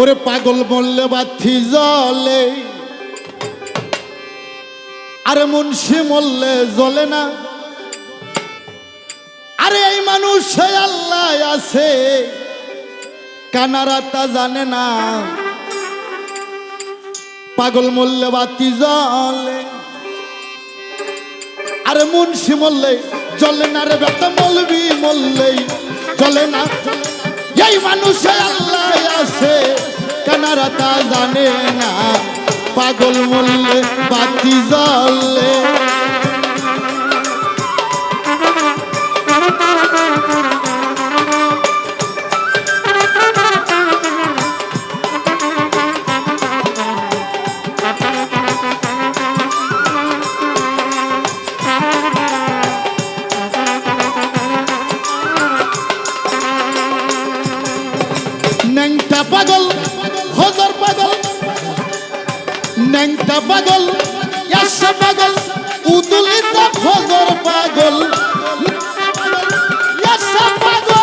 ওরে পাগল বললে বাথি জলে আরে মুন্সি মরলে জ্বলে না। আরে এই মানুষ আল্লাহ আছে, কানারা তা জানে না। পাগল মরলে বাতি জলে আরে মুন্সি মরলে জ্বলে না রে বেটা মলবি মরলেই জ্বলে না। এই মানুষে আল্লাহ আছে। কানারা তা জানে না। পাগল মরলে বাতি জ্বলে। ন্যাংটা পাগল ন্যাংটা পাগল ইয়াসা পাগল, উদুলিত হজর পাগল। ইয়াসা পাগল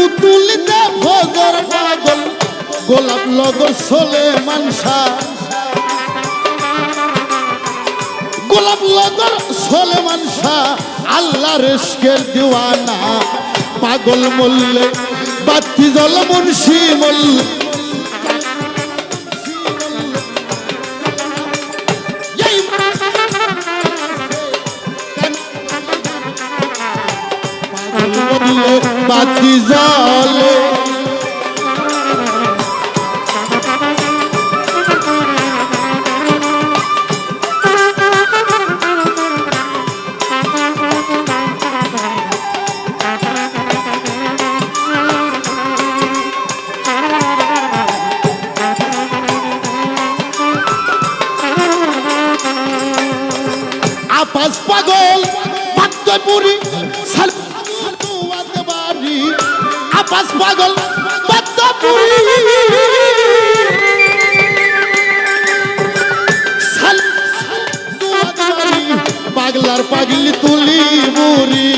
উতুলিত হজর পাগল, গোলাপ লগর সোলে মানসা গোলাপ লগর সোলেমান শাহ আল্লাহ রেস্কের দিওয়ানা, পাগল মল্লে বাতি জল মুন্সি মল্ল বাতি জলে। আপাস পাগল পাগলার পাগলি তুলি মুড়ি।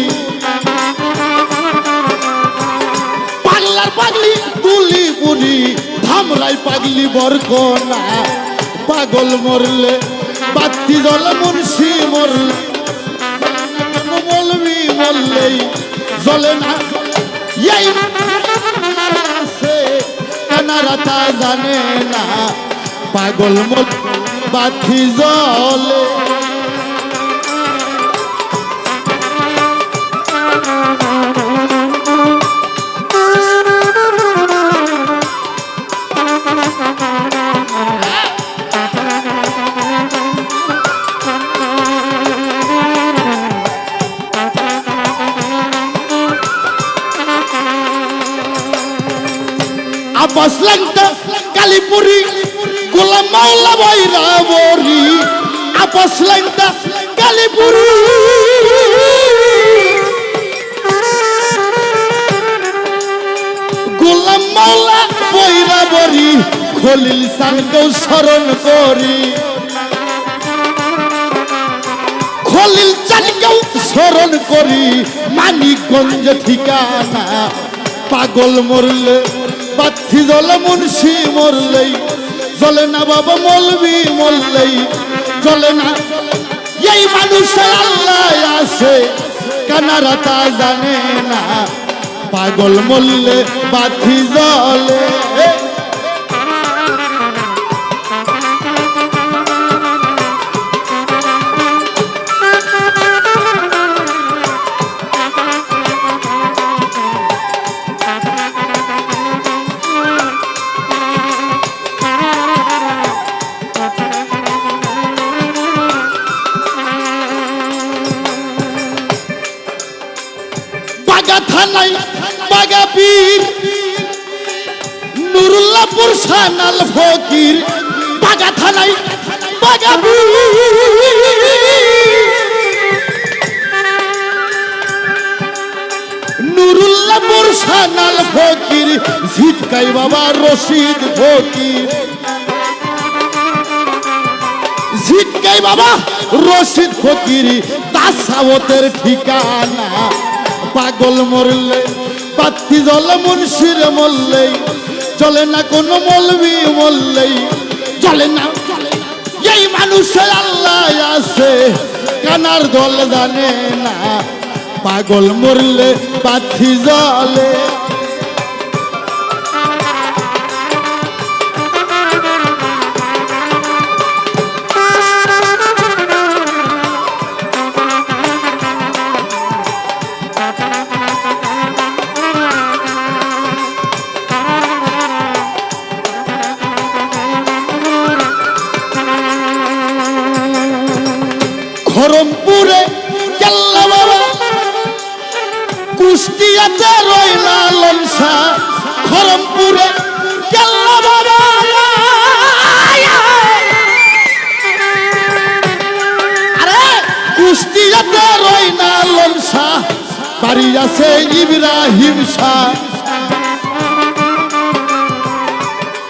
পাগলার পাগলি তুলি বুড়ি ধামরাই পাগলি বরকনা। পাগল মরলে বাতি জল, মুন্সি মরলে মরলেই জ্বলে না। এই তা জানে না। পাগল মুখ বাতি জলে আবাস লাগতা কালীপুরি, গোলাম মাওলা বৈরা বরি আবাস লাগতা কালীপুরি। গোলাম মাওলা বৈরা বরি খলিল সানকেও স্মরণ করি। খলিল চানকেও স্মরণ করি, মানিকগঞ্জ ঠিকানা, পাগল মরলে পাথি জলে মুন্সি মরলেই, জলে না বাবা মলবি মরলেই, জলে না। এই মানুষের আল্লাহ আছে, কানারা তা জানে না। পাগল মরলে পাথি জলে। নুরুল্লাপুর সানাল ফকির বাগা থানায় বাগা পীর নুরুল্লাপুর সানাল ফকির, ঝিটকাই বাবা রশিদ ফকির। ঝিটকাই বাবা রশিদ ফকির তাসাবতের ঠিকানা, পাগল মরলে পাত্তি জল মুন্সির মল্লেই, চলে না কোন মলবি মল্লেই। চলে না এই মানুষের আল্লাহ আছে, কানার দল জানে না। পাগল মরলে পাথি জলে কুষ্টিয়াতে রইলা লনসা খরমপুরে কেল্লা বাবা আরে, কুষ্টিয়াতে রইনা লনসা, বাড়ি আছে ইব্রাহিম শাহ।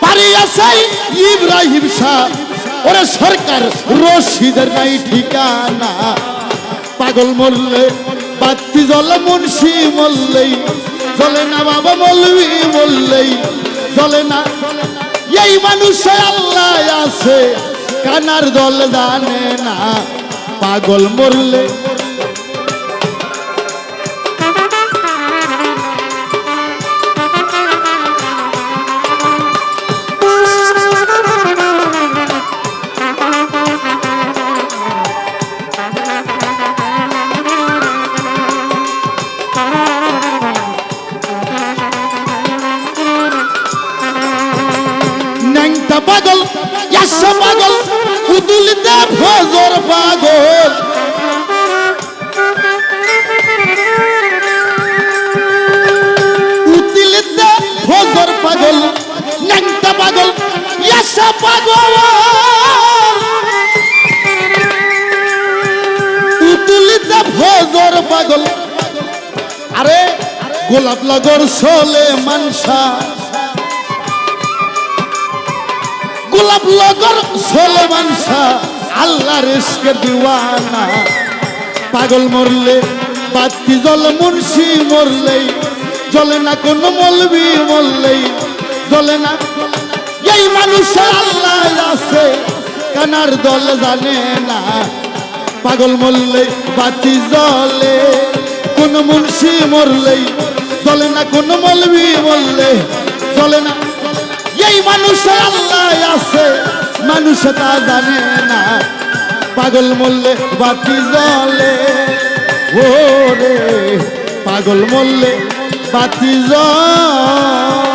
বাড়ি আছে ইব্রাহিম শাহ। ওরে সরকার রশিদের নাই ঠিকানা। পাগল মরলে বাতি জল মুন্সি মল্লেই চলে না বাবা মলবি মরলেই চলে না। এই মানুষে আল্লাহ আছে, কানার দল জানে না, পাগল মরলে ন্যাংটা পাগল, ইয়াসা পাগল উদুলিতে ফজর পাগল। উদুলিতে ফজর পাগল ন্যাংটা পাগল, ইয়াসা পাগল। উদুলিতে ফজর পাগল। আরে গোলাপ লগর সোলে মানসা। গোলাপ লগর সোলেমান শাহ আল্লাহ রেশকে দিওয়ানা। পাগল মরলে, বাতি জল মুন্সি মরলেই জলে না কোন মলবি মরলেই জলে না এই মানুষ আল্লাহ আছে, কানার দল জানে না। পাগল মরলে, বাতি জলে কোন মুন্সি মরলেই জলে না কোন মলবি মরলে জলে না এই মানুষ আল্লাহ আছে মানুষ জানে না। পাগল মল্লে বাতি জলে ও রে পাগল মল্লে বাতি জলে